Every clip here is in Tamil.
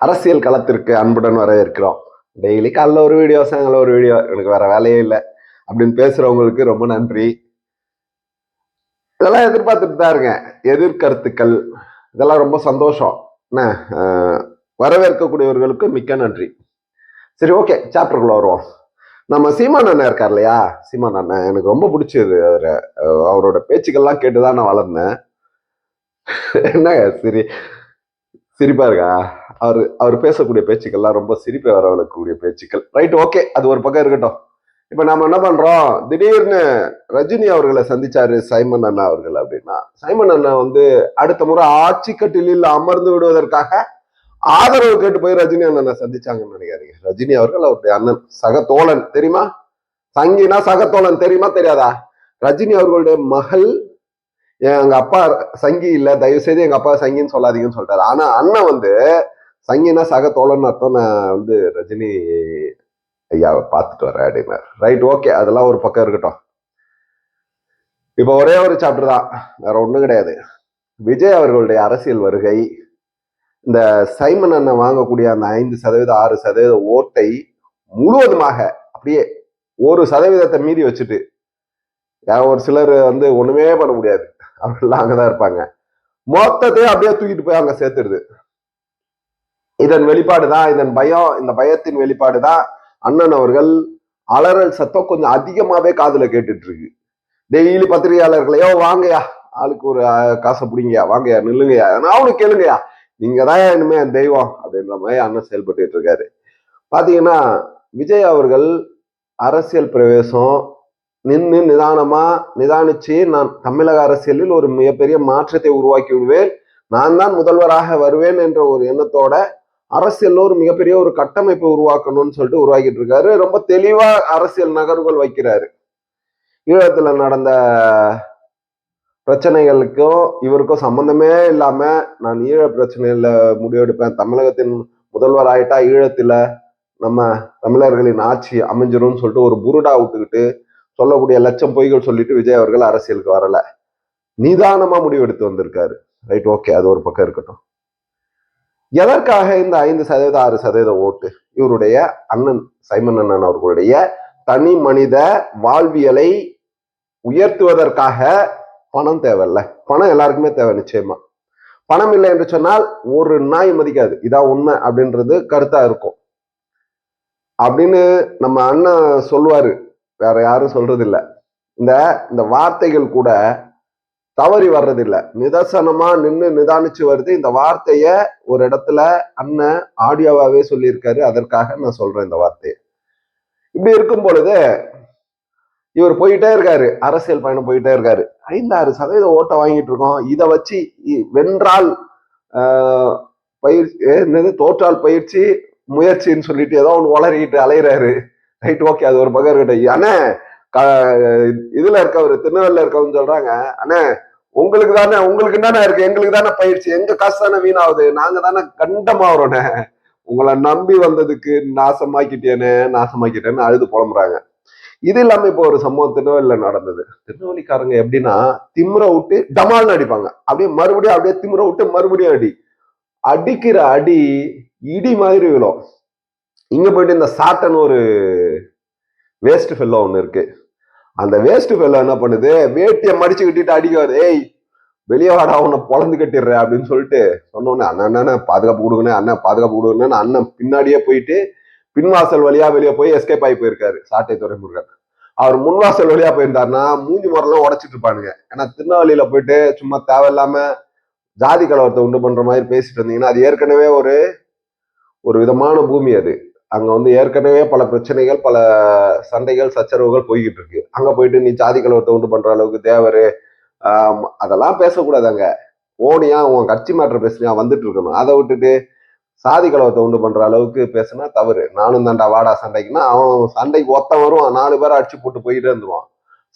அரசியல் களத்திற்கு அன்புடன் வரவேற்கிறோம். டெய்லி காலைல ஒரு வீடியோ சாயங்காலம் ஒரு வீடியோ எனக்கு வேற வேலையே இல்லை. அப்படின்னு பேசுறவங்களுக்கு ரொம்ப நன்றி. இதெல்லாம் எதிர்பார்த்துட்டு தான் இருக்கேன். எதிர்கருத்துக்கள் இதெல்லாம் ரொம்ப சந்தோஷம். என்ன? வரவேற்கக்கூடியவர்களுக்கு மிக்க நன்றி. சரி ஓகே சாப்டருக்குள்ள வருவோம். நம்ம சீமான் அண்ணன் இருக்கார் இல்லையா? சீமான் அண்ணன் எனக்கு ரொம்ப பிடிச்சது அவரை. அவரோட பேச்சுக்கள்லாம் கேட்டுதான் நான் வளர்ந்தேன். என்ன சரி சிரிப்பா இருக்கா? அவர் அவர் பேசக்கூடிய பேச்சுக்கள்லாம் ரொம்ப சிரிப்பை வரவழைக்கக்கூடிய பேச்சுக்கள். ரைட் ஓகே அது ஒரு பக்கம் இருக்கட்டும். இப்போ நாம என்ன பண்றோம்? திடீர்னு ரஜினி அவர்களை சந்திச்சாரு சைமன் அண்ணா அவர்கள் அப்படின்னா சைமன் அண்ணா வந்து அடுத்த முறை ஆட்சி கட்டிலில் அமர்ந்து விடுவதற்காக ஆதரவு கேட்டு போய் ரஜினி அண்ணனை சந்திச்சாங்கன்னு நினைக்காதீங்க. ரஜினி அவர்கள் அவருடைய அண்ணன் சக தோழன் தெரியுமா? சங்கினா சகத்தோழன் தெரியுமா தெரியாதா? ரஜினி அவர்களுடைய மகள் எங்க அப்பா சங்கி இல்ல தயவு செய்து எங்க அப்பா சங்கின்னு சொல்லாதீங்கன்னு சொல்றாரு ஆனா அண்ணன் வந்து சங்கினா சக தோழன் அர்த்தம் நான் வந்து ரஜினி ஐயாவை பார்த்துட்டு வரேன் அப்படின்னாரு. ரைட் ஓகே அதெல்லாம் ஒரு பக்கம் இருக்கட்டும். இப்போ ஒரே ஒரு சாப்டர் தான். வேற ஒன்றும் கிடையாது. விஜய் அவர்களுடைய அரசியல் வருகை இந்த சைமன் அண்ணன் வாங்கக்கூடிய அந்த ஐந்து சதவீத ஆறு சதவீத ஓட்டை முழுவதுமாக அப்படியே ஒரு சதவீதத்தை மீதி வச்சுட்டு ஏன் ஒரு சிலர் வந்து ஒண்ணுமே பண்ண முடியாது. அவர்கள்லாம் அங்கதான் இருப்பாங்க. மொத்தத்தையும் அப்படியே தூக்கிட்டு போய் அங்க சேர்த்துடுது. இதன் வெளிப்பாடு தான் இதன் பயம் இந்த பயத்தின் வெளிப்பாடு தான் அண்ணன் அவர்கள் அலறல் சத்தம் கொஞ்சம் அதிகமாவே காதுல கேட்டுட்டு இருக்கு டெய்லி பத்திரிகையாளர்களையோ வாங்கயா ஆளுக்கு ஒரு காசை பிடிங்கயா வாங்கயா நில்லுங்கயா அவனுக்கு கேளுங்கயா நீங்க தான் இனிமே என் தெய்வம் அப்படின்ற மாதிரி அண்ணன் செயல்பட்டு இருக்காரு பாத்தீங்கன்னா விஜய் அவர்கள் அரசியல் பிரவேசம் நின்று நிதானமா நிதானிச்சு நான் தமிழக அரசியலில் ஒரு மிகப்பெரிய மாற்றத்தை உருவாக்கி விடுவேன் நான் தான் முதல்வராக வருவேன் என்ற ஒரு எண்ணத்தோட அரசியல்ல ஒரு மிகப்பெரிய ஒரு கட்டமைப்பை உருவாக்கணும்னு சொல்லிட்டு உருவாக்கிட்டு இருக்காரு. ரொம்ப தெளிவா அரசியல் நகர்வுகள் வைக்கிறாரு. ஈழத்துல நடந்த பிரச்சனைகளுக்கும் இவருக்கும் சம்பந்தமே இல்லாம நான் ஈழ பிரச்சனையில முடிவெடுப்பேன். தமிழகத்தின் முதல்வர் ஆயிட்டா ஈழத்துல நம்ம தமிழர்களின் ஆட்சி அமைஞ்சிரும்னு சொல்லிட்டு ஒரு புருடா விட்டுக்கிட்டு சொல்லக்கூடிய லட்சம் பொய்கள் சொல்லிட்டு விஜய் அவர்கள் அரசியலுக்கு வரல. நிதானமா முடிவெடுத்து வந்திருக்காரு. Right okay. அது ஒரு பக்கம் இருக்கட்டும். எதற்காக இந்த ஐந்து சதவீத ஆறு சதவீத ஓட்டு? இவருடைய அண்ணன் சைமன் அண்ணன் அவர்களுடைய தனி மனித வாழ்வியலை உயர்த்துவதற்காக பணம் தேவையில்ல. பணம் எல்லாருக்குமே தேவை நிச்சயமா. பணம் இல்லை என்று சொன்னால் ஒரு நாய் மதிக்காது. இதான் உண்மை அப்படின்றது கருத்தா இருக்கும். அப்படின்னு நம்ம அண்ணன் சொல்லுவாரு. வேற யாரும் சொல்றது இல்லை இந்த இந்த வார்த்தைகள் கூட தவறி வர்றதில்ல. நிதர்சனமா நின்று நிதானிச்சு வருது. இந்த வார்த்தைய ஒரு இடத்துல அண்ணன் ஆடியோவாவே சொல்லியிருக்காரு. அதற்காக நான் சொல்றேன் இந்த வார்த்தையை. இப்படி இருக்கும் பொழுது இவர் போயிட்டே இருக்காரு. அரசியல் பயணம் போயிட்டே இருக்காரு. ஐந்தாறு சதவீத ஓட்டை வாங்கிட்டு இருக்கோம். இதை வச்சு இ- வென்றால் பயிற்சி என்னது? தோற்றால் பயிற்சி முயற்சின்னு சொல்லிட்டு ஏதோ ஒன்று வளரிக்கிட்டு அலையிறாரு. Right okay. அது ஒரு பக்கம் இருக்கட்டும் க- இதுல இருக்கவர் திருநெல்வேலியில இருக்கவங்க சொல்றாங்க. அண்ணே உங்களுக்கு தானே உங்களுக்கு தானே இருக்கு? எங்களுக்கு தானே பயிற்சி. எங்க காசு தானே வீணாகுது? நாங்க தானே கண்டமாவறோண்ணே உங்களை நம்பி வந்ததுக்கு நாசமாக்கிட்டேனே நாசமாக்கிட்டேன்னு அழுது புலம்புறாங்க. இது இல்லாம இப்போ ஒரு சம்பவம் திருநெல்வேலியில நடந்தது. திருநெல்வேலிக்காரங்க எப்படின்னா திமிர விட்டு டமால்னு அடிப்பாங்க. அப்படியே மறுபடியும் அப்படியே திமுற விட்டு மறுபடியும் அடி. அடிக்கிற அடி இடி மாதிரி விழும். இங்க போயிட்டு இந்த சாட்டன் ஒரு வேஸ்ட் ஃபெல்லோ ஒன்று இருக்கு. அந்த வேஸ்ட் ஃபெல்லோ என்ன பண்ணுது? வேட்டியை மடிச்சு கட்டிட்டு அடிக்காது ஏய் வெளியே வாடா உன்னை பொழந்து கட்டிடுற அப்படின்னு சொல்லிட்டு சொன்னோன்னே அண்ணன் அண்ணன் பாதுகாப்பு கொடுங்கண்ணே அண்ணன் பாதுகாப்பு கொடுங்கன்னு அண்ணன் பின்னாடியே போயிட்டு பின்வாசல் வழியா வெளியே போய் எஸ்கேப் ஆகி போயிருக்காரு சாட்டை துறைமுருகன் அவர் முன்வாசல் வழியா போயிருந்தாருன்னா மூஞ்சி முறையெல்லாம் உடச்சிட்டு இருப்பானுங்க. ஏன்னா திருநெல்வேலியில போயிட்டு சும்மா தேவையில்லாம ஜாதி கலவரத்தை உண்டு பண்ற மாதிரி பேசிட்டு இருந்தீங்கன்னா அது ஏற்கனவே ஒரு ஒரு விதமான பூமி அது. அங்க வந்து ஏற்கனவே பல பிரச்சனைகள் பல சண்டைகள் சச்சரவுகள் போய்கிட்டு இருக்கு. அங்க போயிட்டு நீ ஜாதி கலவரத்தை உண்டு பண்ற அளவுக்கு தேவரு அதெல்லாம் பேசக்கூடாது அங்க. ஓனியா உன் கட்சி மாற்ற பேசுனியா வந்துட்டு இருக்கணும். அதை விட்டுட்டு சாதி கலவரத்தை உண்டு பண்ற அளவுக்கு பேசுனா தவறு. நானும் தாண்டா வாடா சண்டைக்குன்னா அவன் சண்டைக்கு ஒத்த வருவான். நாலு பேரை அடிச்சு போட்டு போயிட்டே இருந்துருவான்.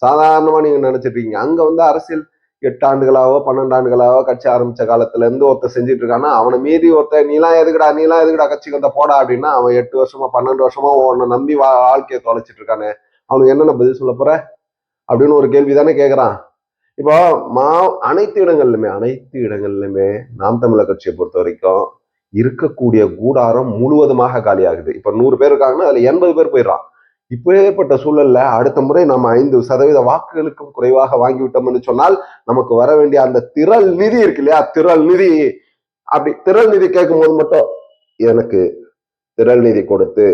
சாதாரணமா நீங்க நினைச்சிட்டு இருக்கீங்க. அங்க வந்து அரசியல் எட்டு ஆண்டுகளாவோ பன்னெண்டு ஆண்டுகளாவோ கட்சி ஆரம்பிச்ச காலத்துல இருந்து ஒருத்தர் செஞ்சுட்டு இருக்கான்னா அவனை மீறி ஒருத்தர் நீலாம் எதுக்குடா நீலாம் எதுக்குடா கட்சிக்கு வந்த போடா அப்படின்னா அவன் எட்டு வருஷமா பன்னெண்டு வருஷமா உன்னை நம்பி வா வாழ்க்கையை தொலைச்சிட்டு இருக்கானே அவனுக்கு என்னென்ன பதில் சொல்ல போற? அப்படின்னு ஒரு கேள்வி தானே கேட்கறான் இப்போ மா அனைத்து இடங்கள்லுமே அனைத்து இடங்கள்லுமே நாம் தமிழர் கட்சியை பொறுத்த வரைக்கும் இருக்கக்கூடிய கூடாரம் முழுவதுமாக காலியாகுது. இப்ப நூறு பேர் இருக்காங்கன்னா அதுல எண்பது பேர் போயிடுறான். இப்பேற்பட்ட சூழல்ல அடுத்த முறை நம்ம ஐந்து சதவீத வாக்குகளுக்கும் குறைவாக வாங்கிவிட்டோம்னு சொன்னால் நமக்கு வர வேண்டிய அந்த திரள் நிதி இருக்கு இல்லையா? திரள் நிதி. அப்படி திரள் நிதி கேட்கும் போது மட்டும் எனக்கு திரள் நிதி கொடுத்து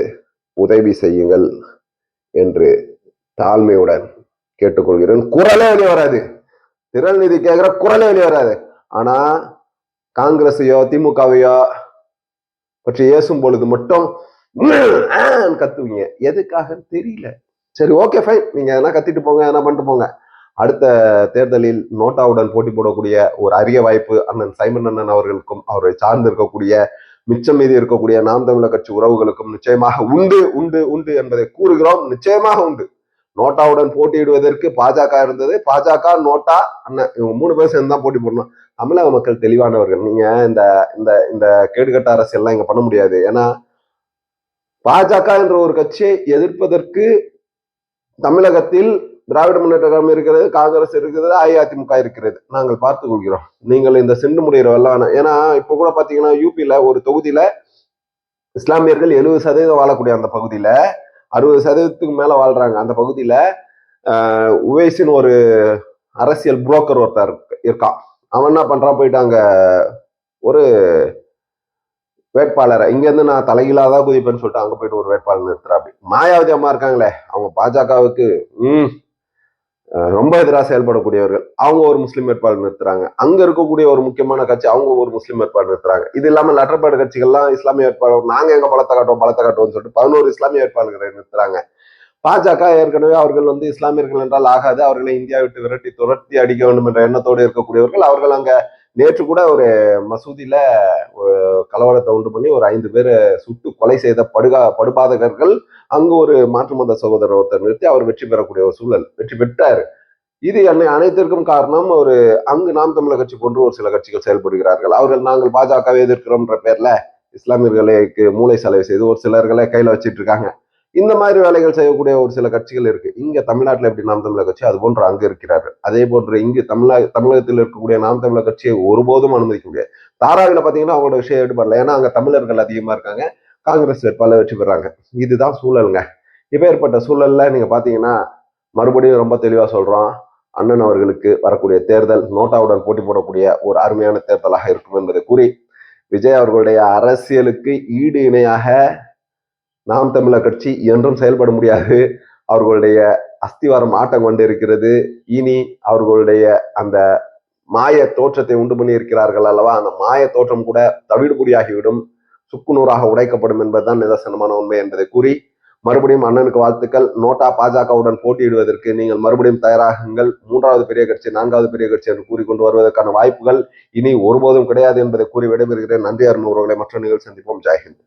உதவி செய்யுங்கள் என்று தாழ்மையுடன் கேட்டுக்கொள்கிறேன். குரலே வெளியே வராது. திரள் நிதி கேட்கிற குரலே வெளியே வராது. ஆனா காங்கிரஸையோ திமுகவையோ பற்றி ஏசும் பொழுது மட்டும் கத்துவீங்க. எதுக்காக தெரியல. சரி ஓகே ஃபைன் நீங்க எதனா கத்திட்டு போங்க எதனா பண்ணிட்டு போங்க. அடுத்த தேர்தலில் நோட்டாவுடன் போட்டி போடக்கூடிய ஒரு அரிய வாய்ப்பு அண்ணன் சைமன் அண்ணன் அவர்களுக்கும் அவரை சார்ந்து இருக்கக்கூடிய மிச்சம் மீதி இருக்கக்கூடிய நாம் தமிழர் கட்சி உறவுகளுக்கும் நிச்சயமாக உண்டு உண்டு உண்டு என்பதை கூறுகிறோம். நிச்சயமாக உண்டு. நோட்டாவுடன் போட்டியிடுவதற்கு பாஜக இருந்தது. பாஜக நோட்டா அண்ணன் இவங்க மூணு பேர் சேர்ந்து தான் போட்டி போடணும். தமிழக மக்கள் தெளிவானவர்கள். நீங்க இந்த இந்த இந்த கேடுகட்ட அரசியல்லாம் இங்க பண்ண முடியாது. ஏன்னா பாஜக என்ற ஒரு கட்சியை எதிர்ப்பதற்கு தமிழகத்தில் திராவிட முன்னேற்ற கழகம் இருக்கிறது காங்கிரஸ் இருக்கிறது அஇஅதிமுக இருக்கிறது. நாங்கள் பார்த்துக் கொள்கிறோம். நீங்கள் இந்த சென்று முடிகிற வெள்ளான ஏன்னா இப்ப கூட பாத்தீங்கன்னா யூபியில ஒரு தொகுதியில இஸ்லாமியர்கள் எழுபது சதவீதம் வாழக்கூடிய அந்த பகுதியில அறுபது சதவீதத்துக்கு மேல வாழ்றாங்க. அந்த பகுதியில ஆஹ் உவேசின் ஒரு அரசியல் புரோக்கர் ஒருத்தர் இருக்கான். அவன் என்ன பண்றான்? போயிட்டு அங்க ஒரு வேட்பாளரை. இங்கேருந்து நான் நான் தலைகீழாதான் குதிப்பேன்னு சொல்லிட்டு அங்கே போயிட்டு ஒரு வேட்பாளர் நிறுத்துறாப்படி மாயாவதி அம்மா இருக்காங்களே அவங்க பாஜகவுக்கு ம் ரொம்ப எதிராக செயல்படக்கூடியவர்கள். அவங்க ஒரு முஸ்லீம் வேட்பாளர் நிறுத்துறாங்க. அங்க இருக்கக்கூடிய ஒரு முக்கியமான கட்சி அவங்க ஒரு முஸ்லீம் வேட்பாளர் நிறுத்துறாங்க. இது இல்லாம லட்டர்பாடு கட்சிகள்லாம் இஸ்லாமிய வேட்பாளர் நாங்க எங்க பலத்தை காட்டுவோம் பலத்தை காட்டுவோம்னு சொல்லிட்டு பதினோரு இஸ்லாமிய வேட்பாளர்களை நிறுத்துறாங்க. பாஜக ஏற்கனவே அவர்கள் வந்து இஸ்லாமியர்கள் என்றால் ஆகாது. அவர்களை இந்தியா விட்டு விரட்டி துரத்தி அடிக்க வேண்டும் என்ற எண்ணத்தோடு இருக்கக்கூடியவர்கள். அவர்கள் அங்க நேற்று கூட ஒரு மசூதியில ஒரு கலவரத்தை உண்டு பண்ணி ஒரு ஐந்து பேரை சுட்டு கொலை செய்த படுகா படுபாதகர்கள் அங்கு ஒரு மாற்று மத சகோதரர் ஒருத்தர் நிறுத்தி அவர் வெற்றி பெறக்கூடிய ஒரு சூழல் வெற்றி பெற்றார். இது என்னை அனைத்திற்கும் காரணம் ஒரு அங்கு நாம் தமிழர் கட்சி போன்று ஒரு சில கட்சிகள் செயல்படுகிறார்கள். அவர்கள் நாங்கள் பாஜகவை எதிர்க்கிறோம்ன்ற பேர்ல இஸ்லாமியர்களுக்கு மூளை செலவு செய்து ஒரு சிலர்களை கையில வச்சிட்டு இருக்காங்க. இந்த மாதிரி வேலைகள் செய்யக்கூடிய ஒரு சில கட்சிகள் இருக்கு. இங்க தமிழ்நாட்டில் எப்படி நாம் தமிழக கட்சி அது போன்று அங்க இருக்கிறார்கள். அதே போன்று இங்கு தமிழக தமிழகத்தில் இருக்கக்கூடிய நாம் தமிழக கட்சியை ஒருபோதும் அனுமதிக்க முடியாது. தாராவில பாத்தீங்கன்னா அவங்களோட விஷயம் எடுப்படல ஏன்னா அங்க தமிழர்கள் அதிகமா இருக்காங்க. காங்கிரஸ் வேட்பாளர் வெற்றி பெறாங்க. இதுதான் சூழலுங்க. இப்போ ஏற்பட்ட சூழல்ல நீங்க பாத்தீங்கன்னா மறுபடியும் ரொம்ப தெளிவா சொல்றோம். அண்ணன் அவர்களுக்கு வரக்கூடிய தேர்தல் நோட்டாவுடன் போட்டி போடக்கூடிய ஒரு அருமையான தேர்தலாக இருக்கும் என்பதை கூறி விஜய் அவர்களுடைய அரசியலுக்கு ஈடு இணையாக நாம் தமிழர் கட்சி என்றும் செயல்பட முடியாது. அவர்களுடைய அஸ்திவாரம் ஆட்டம் கொண்டு இருக்கிறது இனி அவர்களுடைய அந்த மாய தோற்றத்தை உண்டு பண்ணி இருக்கிறார்கள் அல்லவா? அந்த மாய தோற்றம் கூட தவிடுபுடியாகிவிடும். சுக்குநூறாக உடைக்கப்படும் என்பதுதான் நிதர்சனமான உண்மை என்பதை கூறி மறுபடியும் அண்ணனுக்கு வாழ்த்துக்கள். நோட்டா பாஜகவுடன் போட்டியிடுவதற்கு நீங்கள் மறுபடியும் தயாராகுங்கள். மூன்றாவது பெரிய கட்சி நான்காவது பெரிய கட்சி என்று கூறிக்கொண்டு வருவதற்கான வாய்ப்புகள் இனி ஒருபோதும் கிடையாது என்பதை கூறி விடைபெறுகிறேன். நன்றி அருண் உறவுகளை மற்ற நிகழ்ச்சி சந்திப்போம். ஜெயஹிந்த்